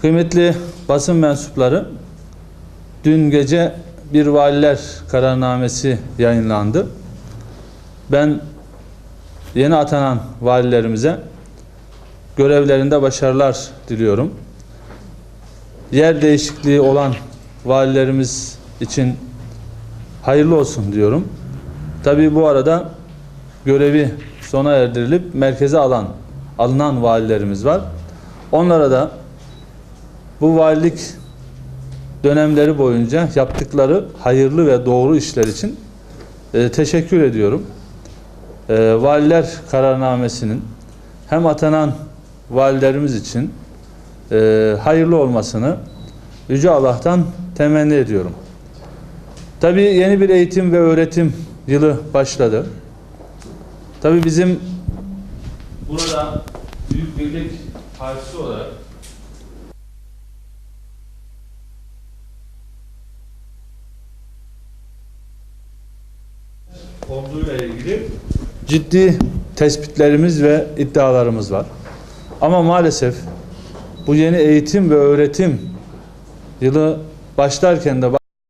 Kıymetli basın mensupları, dün gece bir valiler kararnamesi yayınlandı. Ben yeni atanan valilerimize görevlerinde başarılar diliyorum. Yer değişikliği olan valilerimiz için hayırlı olsun diyorum. Tabii bu arada görevi sona erdirilip merkeze alan alınan valilerimiz var. Onlara da bu valilik dönemleri boyunca yaptıkları hayırlı ve doğru işler için e, teşekkür ediyorum. E, valiler kararnamesinin hem atanan valilerimiz için e, hayırlı olmasını Yüce Allah'tan temenni ediyorum. Tabii yeni bir eğitim ve öğretim yılı başladı. Tabii bizim burada Büyük Birlik Partisi olarak olduğuyla ilgili ciddi tespitlerimiz ve iddialarımız var. Ama maalesef bu yeni eğitim ve öğretim yılı başlarken de